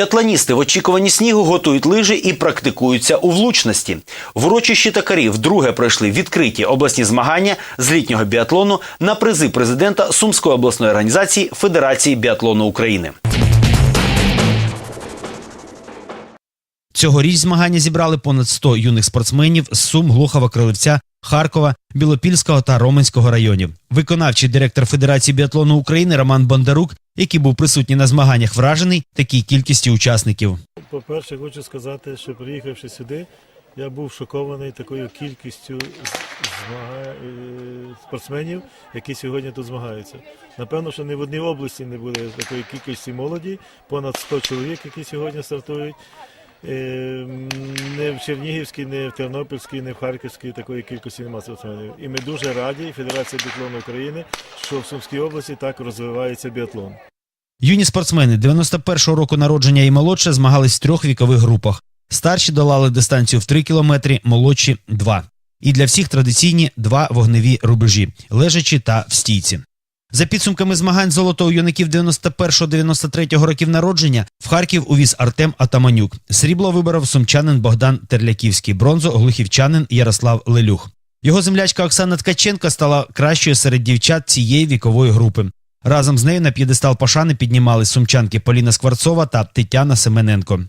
Біатлоністи в очікуванні снігу готують лижі і практикуються у влучності. В урочищі Такарі вдруге пройшли відкриті обласні змагання з літнього біатлону на призи президента Сумської обласної організації Федерації біатлону України. Цьогоріч змагання зібрали понад 100 юних спортсменів з Сум, Глухова, Кролевця, Харкова, Білопільського та Роменського районів. Виконавчий директор Федерації біатлону України Роман Бондарук, який був присутній на змаганнях, вражений такій кількістю учасників. По-перше, хочу сказати, що приїхавши сюди, я був шокований такою кількістю е, спортсменів, які сьогодні тут змагаються. Напевно, що ні в одній області не було такої кількості молоді, понад 100 чоловік, які сьогодні стартують. Е, Не в Чернігівській, не в Тернопільській, не в Харківській такої кількості немає спортсменів. І ми дуже раді, Федерація біатлону України, що в Сумській області так розвивається біатлон. Юні спортсмени 91-го року народження і молодше змагались в трьох вікових групах. Старші долали дистанцію в 3 кілометри, молодші 2. І для всіх традиційні два вогневі рубежі лежачі та в стійці. За підсумками змагань золото у юнаків 91-93 років народження в Харків увіз Артем Атаманюк. Срібло виборов сумчанин Богдан Терляківський, бронзу глухівчанин Ярослав Лелюх. Його землячка Оксана Ткаченко стала кращою серед дівчат цієї вікової групи. Разом з нею на п'єдестал пошани піднімали сумчанки Поліна Скворцова та Тетяна Семененко.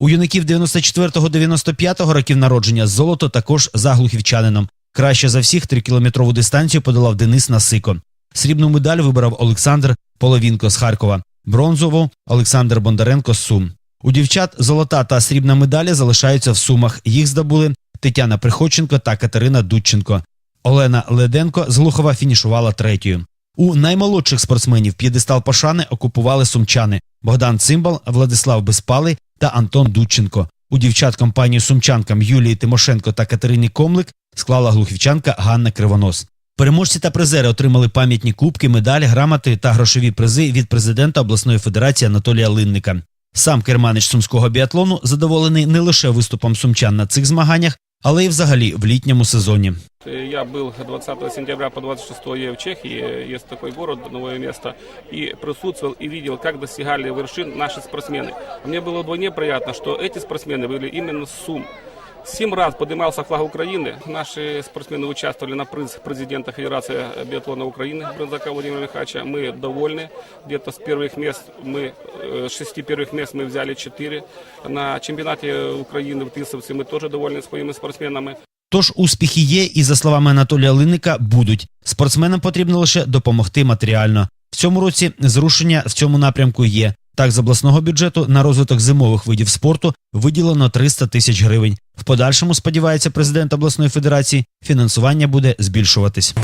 У юнаків 94-95 років народження золото також за глухівчанином. Краще за всіх трикілометрову дистанцію подолав Денис Насико. Срібну медаль вибрав Олександр Половінко з Харкова, бронзову Олександр Бондаренко з Сум. У дівчат золота та срібна медалі залишаються в Сумах. Їх здобули Тетяна Приходченко та Катерина Дудченко. Олена Леденко з Глухова фінішувала третьою. У наймолодших спортсменів п'єдестал пошани окупували сумчани Богдан Цимбал, Владислав Безпалий та Антон Дудченко. У дівчат компанію сумчанкам Юлії Тимошенко та Катерині Комлик склала глухівчанка Ганна Кривонос. Переможці та призери отримали пам'ятні кубки, медалі, грамоти та грошові призи від президента обласної федерації Анатолія Линника. Сам керманич сумського біатлону задоволений не лише виступом сумчан на цих змаганнях, але й взагалі в літньому сезоні. Я был 20 сентября по 26 в Чехии, есть такой город, новое место, и присутствовал и видел, как достигали вершин наши спортсмены. Мне было вдвойне приятно, что эти спортсмены были именно с Сум. Семь раз поднимался флаг Украины. Наши спортсмены участвовали на приз президента Федерации биатлона Украины Брынзака Владимира Михайловича. Мы довольны. Где-то с первых мест мы, э, с шести первых мест мы взяли четыре. На чемпионате Украины в Тисовці мы тоже довольны своими спортсменами. Тож успіхи є, і за словами Анатолія Линника, будуть. Спортсменам потрібно лише допомогти матеріально. В цьому році зрушення в цьому напрямку є. Так, з обласного бюджету на розвиток зимових видів спорту виділено 300 тисяч гривень. В подальшому, сподівається президент обласної федерації, фінансування буде збільшуватись.